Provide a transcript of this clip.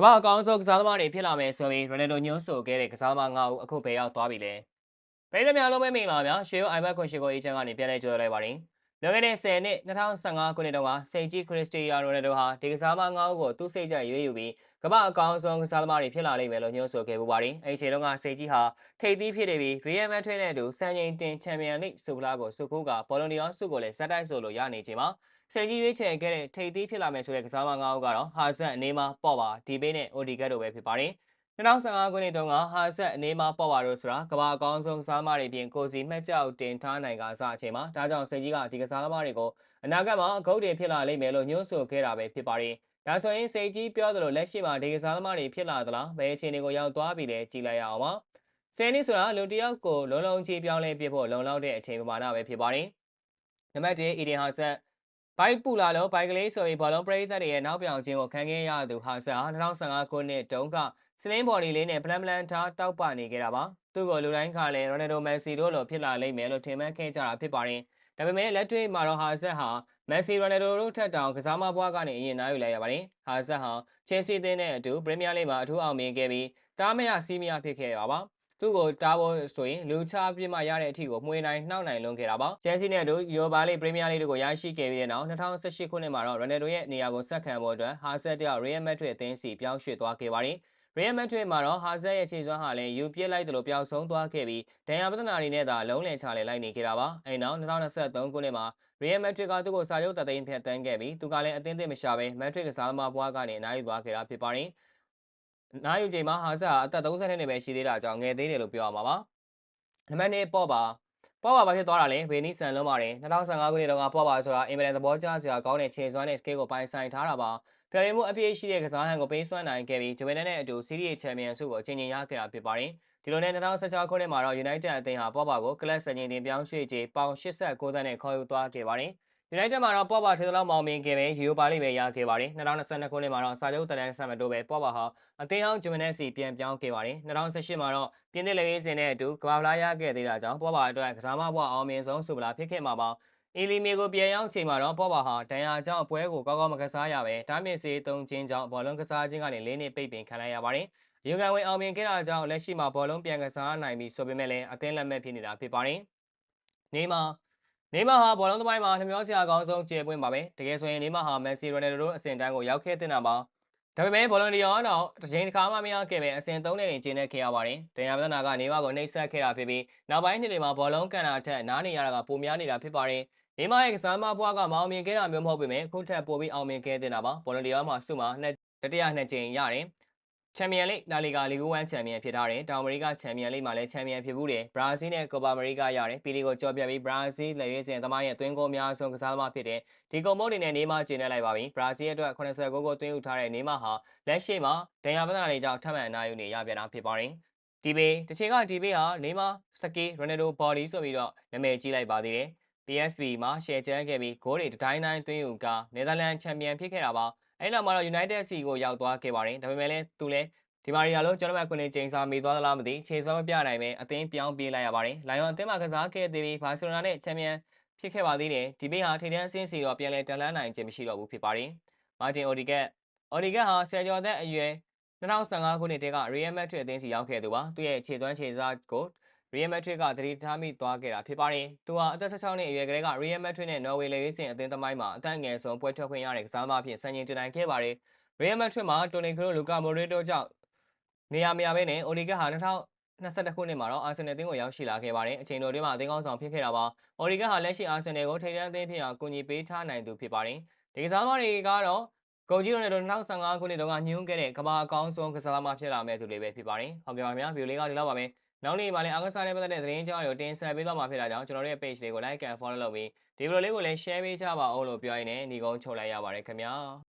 ကမ္ဘာအကောင်းဆုံးကစားသမားတွေဖြစ်လာမယ်ဆိုပြီးရိုနယ်ဒိုညွှန်းဆိုခဲ့တဲ့ကစားသမား9ဦးအခုပဲရောက်သွားပြီလေ။ပြည်သူများလုံးပဲမင်္ဂလာပါဗျာ။ရွှေရိုး iPad ခွန်ရှိကိုအေးချမ်းကနေပြန်လဲကြိုလိုက်ပါရင်။ လွန်ခဲ့တဲ့10နှစ်2015ခုနှစ်တုန်းကစိန်ကြီးခရစ္စတီယာရိုနယ်ဒိုဟာဒီကစားသမား9ဦးကိုသူ့စိတ်ကြိုက်ရွေးယူပြီးကမ္ဘာအကောင်းဆုံးကစားသမားတွေဖြစ်လာလိမ့်မယ်လို့ညွှန်းဆိုခဲ့ပူပါတယ်။အဲဒီအချိန်တုန်းကစိန်ကြီးဟာထိပ်သီးဖြစ်နေပြီး Real Madrid နဲ့အတူစံချိန်တင်ချန်ပီယံလိဆုဖလားကိုစုခိုးကဘောလုံးဒီအောင်ဆုကိုလည်းဇက်တိုက်ဆိုလို့ရနေချိန်မှာဆယ်ကြီးရွေးချယ်ခဲ့တဲ့ထိပ်သီးဖြစ်လာမယ်ဆိုတဲ့ကစားသမား၅ဦးကတော့ဟာဇက်အနေမှာပေါ့ပါဒီဘေးနဲ့အိုဒီကတ်တို့ပဲဖြစ်ပါတယ် 2015ခုနှစ်တုန်းကဟာဇက်အနေမှာပေါ့ပါတို့ဆိုတာကမ္ဘာအကောင်းဆုံးကစားသမားတွေပြင်ကိုစီမှတ်ကြောက်တင်ထားနိုင်ကစားအချိန်မှာဒါကြောင့်ဆယ်ကြီးကဒီကစားသမားတွေကိုအနာဂတ်မှာအကုတ်တင်ဖြစ်လာလိမ့်မယ်လို့ညွှန်းဆိုခဲ့တာပဲဖြစ်ပါတယ်ဒါဆိုရင်စိတ်ကြီးပြောသလိုလက်ရှိမှာဒီကစားသမားတွေဖြစ်လာသလားဘယ်အခြေအနေကိုရောက်သွားပြီလဲကြည့်လိုက်ရအောင်ပါဆယ်နှစ်ဆိုတာလူတယောက်ကိုလုံးလုံးချီပြောင်းလဲပြဖို့လုံလောက်တဲ့အချိန်ပမာဏပဲဖြစ်ပါတယ်နံပါတ်1အီဒင်ဟာဆက်ဘိုက်ပူလာလို့ဘိုက်ကလေးဆိုပြီးဘောလုံးပရိသတ်တွေရဲ့နောက်ပြောင်ခြင်းကိုခံခဲ့ရသူဟာဆာ2015ခုနှစ်တုန်းက စလင်းဘော်ဒီလေးနဲ့ပလန်ပလန်ထားတောက်ပနေခဲ့တာပါသူ့ကိုလူတိုင်းကလည်းရိုနယ်ဒိုမက်ဆီတို့လိုဖြစ်လာလိမ့်မယ်လို့ထင်မှတ်ခဲ့ကြတာဖြစ်ပါတယ်ဒါပေမဲ့လက်တွေ့မှာတော့ဟာဇက်ဟာမက်ဆီရိုနယ်ဒိုတို့ထက်တောင်ကစားမဘွားကနေအရင်နိုင်ယူလိုက်ရပါတယ်ဟာဇက်ဟာချယ်ဆီအသင်းနဲ့အတူပရီးမီးယားလိဂ်မှာအထူးအောင်မြင်ခဲ့ပြီးတားမရစီးမရဖြစ်ခဲ့ရပါသူ့ကိုတားဖို့ဆိုရင်လူချပြစ်မှရတဲ့အထိကိုမှွေနိုင်နှောက်နိုင်လွန်ခဲ့တာပါ။ချယ်ဆီနဲ့အတူယူရိုပါလိပရီးမီးယားလိတို့ကိုရရှိခဲ့ပြီးတဲ့နောက်2018ခုနှစ်မှာတော့ရိုနယ်ဒိုရဲ့နေရာကိုဆက်ခံဖို့အတွက်ဟာဇက်တယောက်ရီယယ်မက်ဒရစ်အသင်းစီပြောင်းရွှေ့သွားခဲ့ပါတယ်။ ရီယယ်မက်ဒရစ်မှာတော့ဟာဇက်ရဲ့ခြေစွမ်းဟာလည်းယူပြစ်လိုက်တယ်လို့ပျောက်ဆုံးသွားခဲ့ပြီးဒဏ်ရာပဒနာတွေနဲ့သာလုံးလည်ချလေလိုက်နေခဲ့တာပါ။အဲနောက်2023ခုနှစ်မှာရီယယ်မက်ဒရစ်ကသူ့ကိုစာချုပ်တသိန်းဖြတ်တန်းခဲ့ပြီးသူကလည်းအသင်းသစ်မရှာဘဲမက်ဒရစ်ကစားသမားဘွားကနေအနားယူသွားခဲ့တာဖြစ်ပါတယ်။နားယူချိန်မှာဟာဆာအသက်30နှစ်ပဲရှိသေးတာကြောင့်ငယ်သေးတယ်လို့ပြောရမှာပါနံပါတ်1ပေါ့ပါ ပေါ့ပါဘာဖြစ်သွားတာလဲဗေနီဆန်လုံးပါတယ်2015ခုနှစ်တုန်းကပေါ့ပါဆိုတာအင်မတန်သဘောကျစရာကောင်းတဲ့ခြေစွမ်းနဲ့ scale ကိုပိုင်ဆိုင်ထားတာပါဖျော်ရည်မှုအပြည့်ရှိတဲ့ကစားဟန်ကိုပေးစွမ်းနိုင်ခဲ့ပြီးဂျူဗန်နဲ့အတူစီးရီးချန်ပီယံဆုကိုအချိန်ချင်းရခဲ့တာဖြစ်ပါတယ်ဒီလိုနဲ့2016ခုနှစ်မှာတော့ United အသင်းဟာပေါ့ပါကိုကလပ်စံချိန်တင်ပြောင်းရွှေ့ကြေးပေါင်89သန်းနဲ့ခေါ်ယူသွားခဲ့ပါတယ် United မှာတော့ပေါ့ပါထေသလောက်မောင်မြင်ခဲ့ပဲယူရိုပါလိပဲရခဲ့ပါတယ်2022ခုနှစ်မှာတော့စာချုပ်တန်တန်းဆက်မတိုးပဲပေါ့ပါဟာအသင်းဟောင်းဂျူမန်စီပြန်ပြောင်းခဲ့ပါတယ်2018မှာတော့ပြင်းသစ်လေရေးစင်နဲ့အတူကဘာဖလားရခဲ့သေးတာကြောင့်ပေါ့ပါအတွက်ကစားမဘွားအောင်မြင်ဆုံးဆိုပလာဖြစ်ခဲ့မှာပါအီလီမီကိုပြန်ရောက်ချိန်မှာတော့ပေါ့ပါဟာဒဏ်ရာကြောင့်အပွဲကိုကောင်းကောင်းမကစားရပဲတားမြစ်စေးသုံးခြင်းကြောင့်ဘောလုံးကစားခြင်းကနေလေးနှစ်ပိတ်ပင်ခံလိုက်ရပါတယ်ယူကန်ဝင်အောင်မြင်ခဲ့တာကြောင့်လက်ရှိမှာဘောလုံးပြန်ကစားနိုင်ပြီဆိုပေမဲ့လည်းအသင်းလက်မဲ့ဖြစ်နေတာဖြစ်ပါတယ်နေမှာ နေမာဟာဘောလုံးသမိုင်းမှာနှမျောစရာအကောင်းဆုံးကျေပွင့်ပါပဲတကယ်ဆိုရင်နေမာဟာမက်ဆီရိုနယ်ဒိုတို့အဆင့်တန်းကိုရောက်ခဲ့တဲ့နာမှာဒါပေမဲ့ဘောလုံးဒီယောတော့တစ်ချိန်တစ်ခါမှမရခဲ့ပဲအဆင့်3နဲ့တင်ကျင်းနေခဲ့ရပါတယ်။တရားပဒနာကနေမာကိုနှိပ်စက်ခဲ့တာဖြစ်ပြီးနောက်ပိုင်းနှစ်တွေမှာဘောလုံးကန်တာထက်နားနေရတာကပိုများနေတာဖြစ်ပါတယ်။နေမာရဲ့ကစားမဘွားကမအောင်မြင်ခဲ့တာမျိုးမဟုတ်ပေမဲ့ခုထက်ပိုပြီးအောင်မြင်ခဲ့တဲ့နာပါဘောလုံးဒီယောမှာစုမှာနှစ်တတိယနှစ်ကြိမ်ရတယ်။ ချန်ပီယံလိလာလီဂါလီဂို1ချန်ပီယံဖြစ်ထားတယ်တောင်အမေရိကချန်ပီယံလိမှာလည်းချန်ပီယံဖြစ်ဘူးတယ်ဘရာဇီးနဲ့ကိုပါအမေရိကရတယ်ပီလီကိုကြော်ပြပြီးဘရာဇီးလက်ရွေးစင်သမားရဲ့သွင်းဂိုးအများဆုံးကစားသမားဖြစ်တယ်ဒီကုံမုတ်တွေနဲ့နေမာကျင်းနေလိုက်ပါပြီဘရာဇီးအတွက်89ဂိုးသွင်းယူထားတဲ့နေမာဟာလက်ရှိမှာဒဏ်ရာပဒနာတွေကြောင့်ထပ်မံအနားယူနေရပြန်တာဖြစ်ပါတယ်ဒီဘေးတစ်ချိန်ကဒီဘေးဟာနေမာစကီရိုနယ်ဒိုဘော်ဒီဆိုပြီးတော့နာမည်ကြီးလိုက်ပါသေးတယ် PSV မှာရှယ်ချမ်းခဲ့ပြီးဂိုးတွေတိုင်းတိုင်းသွင်းယူကနယ်သာလန်ချန်ပီယံဖြစ်ခဲ့တာပါ အဲ့နောက်မှာတော့ United C ကိုရောက်သွားခဲ့ပါတယ်ဒါပေမဲ့လည်းသူလည်းဒီမာရီယာလုံးကျွန်တော်မှခုနှစ်ချိန်စာမိသွားသလားမသိခြေစောမပြနိုင်ပဲအသင်းပြောင်းပြေးလိုက်ရပါတယ်။လိုင်ယွန်အသင်းမှာကစားခဲ့သေးပြီးဘာစီလိုနာနဲ့ချန်ပီယံဖြစ်ခဲ့ပါသေးတယ်။ဒီပေးဟာထိတန်းအဆင့်စီတော့ပြန်လဲတန်လန်းနိုင်ခြင်းမရှိတော့ဘူးဖြစ်ပါတယ်။မာတင်အိုဒီကက်အော်ဒီကက်ဟာဆယ်ကျော်သက်အရွယ်2015ခုနှစ်တည်းက Real Madrid အသင်းစီရောက်ခဲ့သူပါ။သူ့ရဲ့ခြေသွမ်းခြေစားကို Real Madrid ကသတိထားမိသွားခဲ့တာဖြစ်ပါတယ်။သူဟာအသက်16နှစ်အရွယ်ကလေးက Real Madrid နဲ့ Norway လေရေးစင်အသင်းသမိုင်းမှာအသက်ငယ်ဆုံးပွဲထွက်ခွင့်ရတဲ့ကစားသမားဖြစ်စံချိန်တင်နိုင်ခဲ့ပါတယ်။ Real Madrid မှာတိုနီခရိုလူကာမိုရီတိုကြောင့်နေရာမရဘဲနဲ့အိုလီဂက်ဟာ2022ခုနှစ်မှာတော့အာဆင်နယ်အသင်းကိုရောက်ရှိလာခဲ့ပါတယ်အချိန်တော်တွင်းမှာအသင်းကောင်းဆောင်ဖြစ်ခဲ့တာပါအိုလီဂက်ဟာလက်ရှိအာဆင်နယ်ကိုထိပ်တန်းအသင်းဖြစ်အောင်ကူညီပေးထားနိုင်သူဖြစ်ပါတယ်ဒီကစားသမားတွေကတော့ဂုံကြီးရိုနယ်တို့2015ခုနှစ်တုန်းကညှိုးခဲ့တဲ့ကမ္ဘာအကောင်းဆုံးကစားသမားဖြစ်လာမဲ့သူတွေပဲဖြစ်ပါတယ်ဟုတ်ကဲ့ပါခင်ဗျာဗီဒီယိုလေးကဒီလောက်ပါပဲ နောက်နေ့မှာလည်းအားကစားနဲ့ပတ်သက်တဲ့သတင်းကြောင်းတွေကိုတင်ဆက်ပေးသွားမှာဖြစ်တာကြောင့်ကျွန်တော်တို့ရဲ့ page လေးကို like and follow လုပ်ပြီးဒီဗီဒီယိုလေးကိုလည်း share ပေးကြပါဦးလို့ပြောရင်းနဲ့ညီကုန်းချုပ်လိုက်ရပါတယ်ခင်ဗျာ